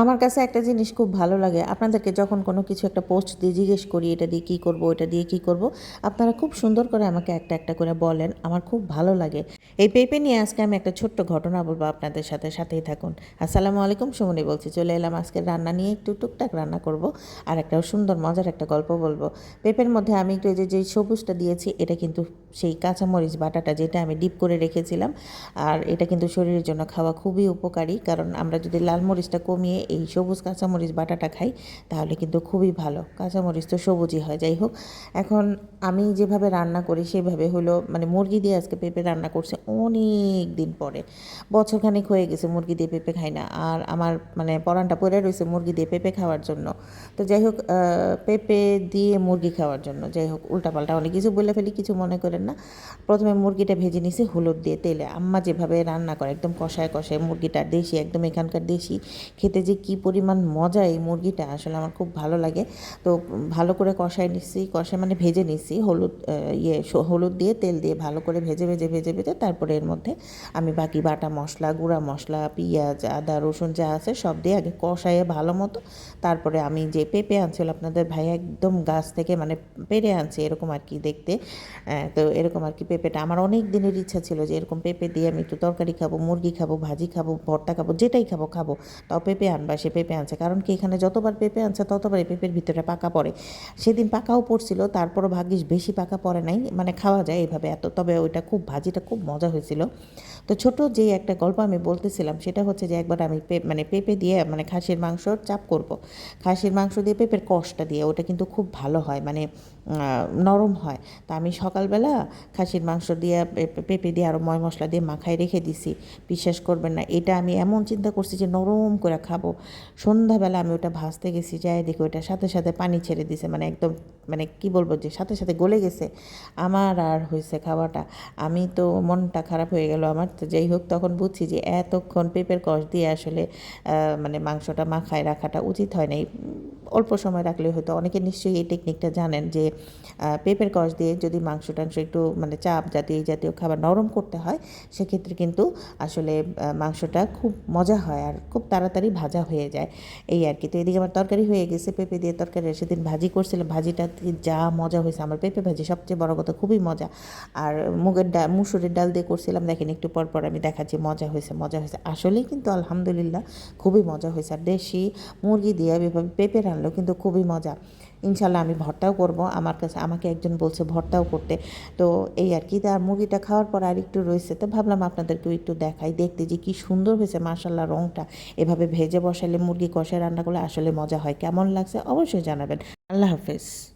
আমার কাছে একটা জিনিস খুব ভালো লাগে। আপনাদেরকে যখন কোনো কিছু একটা পোস্ট দিয়ে জিজ্ঞেস করি, এটা দিয়ে কী করব এটা দিয়ে কী করব, আপনারা খুব সুন্দর করে আমাকে একটা একটা করে বলেন, আমার খুব ভালো লাগে। এই পেঁপে নিয়ে আজকে আমি একটা ছোট্ট ঘটনা বলব আপনাদের সাথে, সাথেই থাকুন। আসসালামু আলাইকুম, সুমনি বলছি, চলে এলাম আজকে রান্না নিয়ে একটু টুকটাক রান্না করব, আর একটা সুন্দর মজার একটা গল্প বলব। পেঁপের মধ্যে আমি একটু যে যেই সবুজটা দিয়েছি, এটা কিন্তু সেই কাঁচামরিচ বাটাটা যেটা আমি ডিপ করে রেখেছিলাম, আর এটা কিন্তু শরীরের জন্য খাওয়া খুবই উপকারী। কারণ আমরা যদি লাল মরিচটা কমিয়ে এই সবুজ কাঁচামরিচ বাটাটা খাই, তাহলে কিন্তু খুবই ভালো। কাঁচামরিচ তো সবুজই হয়, যাই হোক। এখন আমি যেভাবে রান্না করি, সেভাবে হলো মানে মুরগি দিয়ে আজকে পেঁপে রান্না করছে অনেক দিন পরে। বছরখানেক হয়ে গেছে মুরগি দিয়ে পেঁপে খাই না, আর আমার মানে পরানটা পড়ে রয়েছে মুরগি দিয়ে পেঁপে খাওয়ার জন্য। তো যাই হোক পেঁপে দিয়ে মুরগি খাওয়ার জন্য, যাই হোক, উল্টাপাল্টা অনেক কিছু বলে ফেলি, কিছু মনে করেন না। প্রথমে মুরগিটা ভেজে নিছি, হলুদ দিয়ে তেলে। আম্মা যেভাবে রান্না করে, একদম কষায় কষায় মুরগিটা দেশি, একদম এখানকার দেশি। খেতে যে কী পরিমাণ মজা এই মুরগিটা, আসলে আমার খুব ভালো লাগে। তো ভালো করে কষায় নিচ্ছি কষায় মানে ভেজে নিচ্ছি হলুদ ইয়ে হলুদ দিয়ে, তেল দিয়ে ভালো করে ভেজে ভেজে ভেজে ভেজে তারপরে এর মধ্যে আমি বাকি বাটা মশলা, গুঁড়া মশলা, পেঁয়াজ, আদা, রসুন যা আছে সব দিয়ে আগে কষায়ে ভালো মতো তারপরে আমি যে পেঁপে আনছিল আপনাদের ভাই, একদম গাছ থেকে মানে পেরে আনছে এরকম আর কি দেখতে। তো এরকম আর কি পেঁপেটা। আমার অনেক দিনের ইচ্ছা ছিল যে এরকম পেঁপে দিয়ে আমি একটু তরকারি খাব, মুরগি খাব, ভাজি খাব, ভর্তা খাব, যেটাই খাব খাব। তাও পেঁপে আনবা, সে পেঁপে আনছে। কারণ কি এখানে যতবার পেঁপে আনছে ততবার এই পেঁপের ভিতরে পাকা পড়ে। সেদিন পাকাও পড়ছিল, তারপরও ভাগ্যিস বেশি পাকা পড়ে নাই। মানে খাওয়া যায় এইভাবে এত, তবে ওইটা খুব ভাজিটা খুব মজা হয়েছিল। তো ছোট যে একটা গল্প আমি বলতেছিলাম, সেটা হচ্ছে যে একবার আমি মানে পেঁপে দিয়ে মানে খাসির মাংসর চাপ করব। খাসির মাংস দিয়ে পেঁপের কষটা দিয়ে, ওটা কিন্তু খুব ভালো হয় মানে নরম হয়। তা আমি সকালবেলা খাসির মাংস দিয়ে পেঁপে দিয়ে আরও ময় মশলা দিয়ে মাখায় রেখে দিছি। বিশ্বাস করবেন না, এটা আমি এমন চিন্তা করছি যে নরম করে খাব। সন্ধ্যাবেলা আমি ওটা ভাজতে গেছি, যাই দেখি ওটার সাথে সাথে পানি ছেড়ে দিছে মানে একদম মানে কি বলব যে সাথে সাথে গলে গেছে। আমার আর হয়েছে খাওয়াটা। আমি তো মনটা খারাপ হয়ে গেল আমার, তো যাই হোক, তখন বুঝছি যে এতক্ষণ পেঁপের কষ দিয়ে আসলে মানে মাংসটা মাখায় রাখাটা উচিত হয় নাই। অল্প সময় রাখলে হয়তো অনেকে নিশ্চয়ই এই টেকনিকটা জানেন যে পেঁপের কষ দিয়ে যদি মাংস টাংস একটু মানে চাপ জাতীয় এই জাতীয় খাবার নরম করতে হয়, সেক্ষেত্রে কিন্তু আসলে মাংসটা খুব মজা হয় আর খুব তাড়াতাড়ি ভাজা হয়ে যায়। এই আর কি। তো এদিকে আমার তরকারি হয়ে গেছে, পেঁপে দিয়ে তরকারি। সেদিন ভাজি করছিলাম, ভাজিটা যা মজা হয়েছে। আমার পেঁপে ভাজি সবচেয়ে বড় কথা, খুবই মজা। আর মুগের ডাল, মুসুরের ডাল দিয়ে করছিলাম, দেখেন একটু পর পর আমি দেখাচ্ছি, মজা হয়েছে মজা হয়েছে। আসলেই কিন্তু আলহামদুলিল্লাহ খুবই মজা হয়েছে। আর দেশি মুরগি দিয়ে পেঁপে রানলেও কিন্তু খুবই মজা। ইনশাল্লাহ আমি ভর্তাও করব। আমার কাছে, আমাকে একজন বলছে ভর্তাও করতে। তো এই আর কি তার মুরগিটা খাওয়ার পর আর একটু রয়েছে। তো ভাবলাম আপনাদেরকেও একটু দেখাই, দেখতে যে কি সুন্দর হয়েছে মার্শাল্লাহ রংটা। এভাবে ভেজে বসালে মুরগি কষায় রান্না করলে আসলে মজা হয়। কেমন লাগছে অবশ্যই জানাবেন। আল্লাহ হাফেজ।